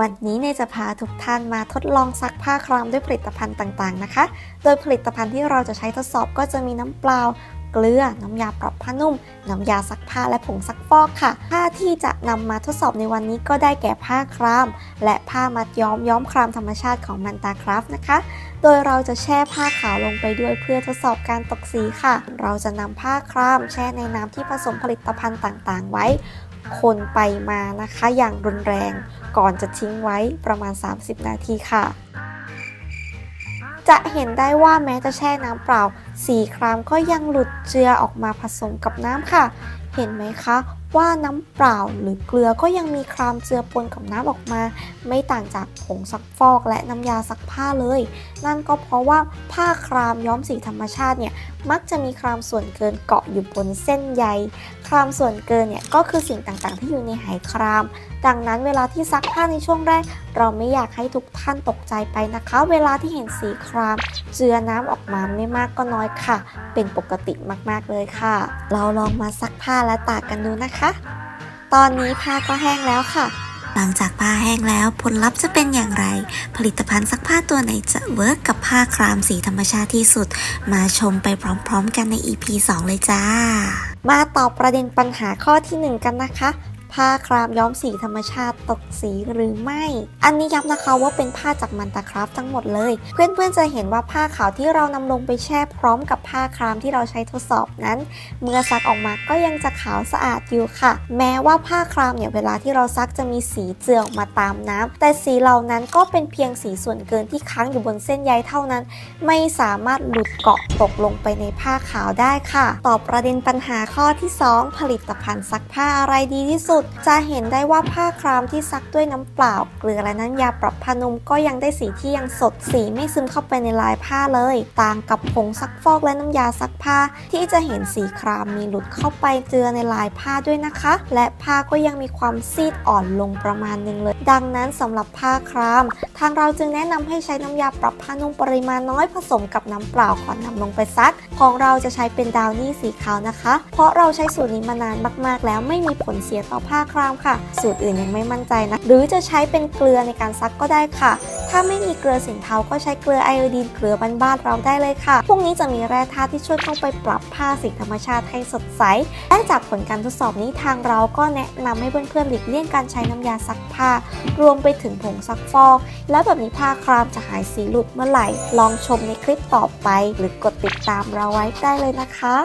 วันนี้เนยจะพาทุกท่านมาทดลองซักผ้าครามด้วยผลิตภัณฑ์ต่างๆนะคะ โดยผลิตภัณฑ์ที่เราจะใช้ทดสอบก็จะมีน้ำเปล่า เกลือ น้ำยาปรับผ้านุ่ม น้ำยาซักผ้าและผงซักฟอกค่ะ ผ้าที่จะนำมาทดสอบในวันนี้ก็ได้แก่ผ้าคราม และผ้ามัดย้อมย้อมครามธรรมชาติของมันตาคราฟนะคะ โดยเราจะแช่ผ้าขาวลงไปด้วยเพื่อทดสอบการตกสีค่ะ เราจะนำผ้าคราม แช่ในน้ำที่ผสมผลิตภัณฑ์ต่างๆ ไว้ คนไปมานะคะอย่างรุนแรงก่อนจะทิ้งไว้ประมาณ 30 นาทีค่ะ จะเห็นได้ว่าแม้จะแช่น้ำเปล่าสีครามก็ยังหลุดเจือออกมาผสมกับน้ำค่ะ เห็นไหมคะ ว่าน้ำเปล่าหรือเกลือก็ยังมีครามเจือปนกับน้ำออกมา ไม่ต่างจากผงซักฟอกและน้ำยาซักผ้าเลย นั่นก็เพราะว่าผ้าครามย้อมสีธรรมชาติเนี่ยมักจะมีครามส่วนเกินเกาะอยู่บนเส้นใย ครามส่วนเกินเนี่ยก็คือสิ่งต่างๆ ที่อยู่ในไหคราม ดังนั้นเวลาที่ซักผ้าในช่วงแรก เราไม่อยากให้ทุกท่านตกใจไปนะคะ เวลาที่เห็นสีคราม เจือน้ำออกมาไม่มากก็น้อยค่ะ เป็นปกติมากๆเลยค่ะ เราลองมาซักผ้าและตากกันดูนะคะ ตอนนี้ผ้าก็แห้งแล้วค่ะ หลังจากผ้าแห้งแล้วผลลัพธ์จะเป็นอย่างไร ผลิตภัณฑ์ซักผ้าตัวไหนจะเวิร์กกับผ้าครามสีธรรมชาติที่สุด มาชมไปพร้อมๆ กันใน EP 2 เลยจ้า มาตอบประเด็นปัญหาข้อที่ 1 กันนะคะ ผ้าครามย้อมสีธรรมชาติตกสีหรือไม่ อันนี้ย้ำนะคะว่าเป็นผ้าจากมันตาคราฟทั้งหมดเลย เพื่อนๆจะเห็นว่าผ้าขาวที่เรานำลงไปแช่พร้อมกับผ้าครามที่เราใช้ทดสอบนั้น เมื่อซักออกมาก็ยังจะขาวสะอาดอยู่ค่ะ แม้ว่าผ้าครามเนี่ยเวลาที่เราซักจะมีสีเจือออกมาตามน้ำแต่สีเหล่านั้นก็เป็นเพียงสีส่วนเกินที่ค้างอยู่บนเส้นใยเท่านั้น ไม่สามารถหลุดเกาะตกลงไปในผ้าขาวได้ค่ะตอบประเด็นปัญหาข้อที่ 2 ผลิตภัณฑ์ซักผ้าอะไรดีที่สุดจะเห็นได้ว่าผ้าครามที่ซักด้วยน้ำเปล่า เกลือและน้ำยาปรับผ้านุ่มก็ยังได้สีที่ยังสดสีไม่ซึมเข้าไปในลายผ้าเลย ต่างกับผงซักฟอกและน้ำยาซักผ้า ที่จะเห็นสีครามมีหลุดเข้าไปเจือในลายผ้าด้วยนะคะ และผ้าก็ยังมีความซีดอ่อนลงประมาณหนึงเลย ดังนั้นสำหรับผ้าคราม ทางเราจึงแนะนำให้ใช้น้ำยาปรับผ้านุ่มปริมาณน้อยผสมกับน้ำเปล่าก่อนนำลงไปซัก ของเราจะใช้เป็นดาวนี่สีขาวนะคะ เพราะเราใช้สูตรนี้มานานมาก ๆ แล้วไม่มีผลเสียต่อผ้าครามค่ะ สูตรอื่นยังไม่มั่นใจนะ หรือจะใช้เป็นเกลือในการซักก็ได้ค่ะ ถ้าไม่มีเกลือสินเทาก็ใช้เกลือไอโอดีนเกลือบ้านๆเราได้เลยค่ะ พวกนี้จะมีแร่ธาตุที่ช่วยเข้าไปปรับผ้าสีธรรมชาติให้สดใส และจากผลการทดสอบนี้ทางเราก็แนะนำให้เพื่อนๆหลีกเลี่ยงการใช้น้ำยาซักผ้า รวมไปถึงผงซักฟอก แล้วแบบนี้ผ้าครามจะหายสีหลุดเมื่อไหร่ ลองชมในคลิปต่อไป หรือกดติดตามเราไว้ได้เลยนะคะ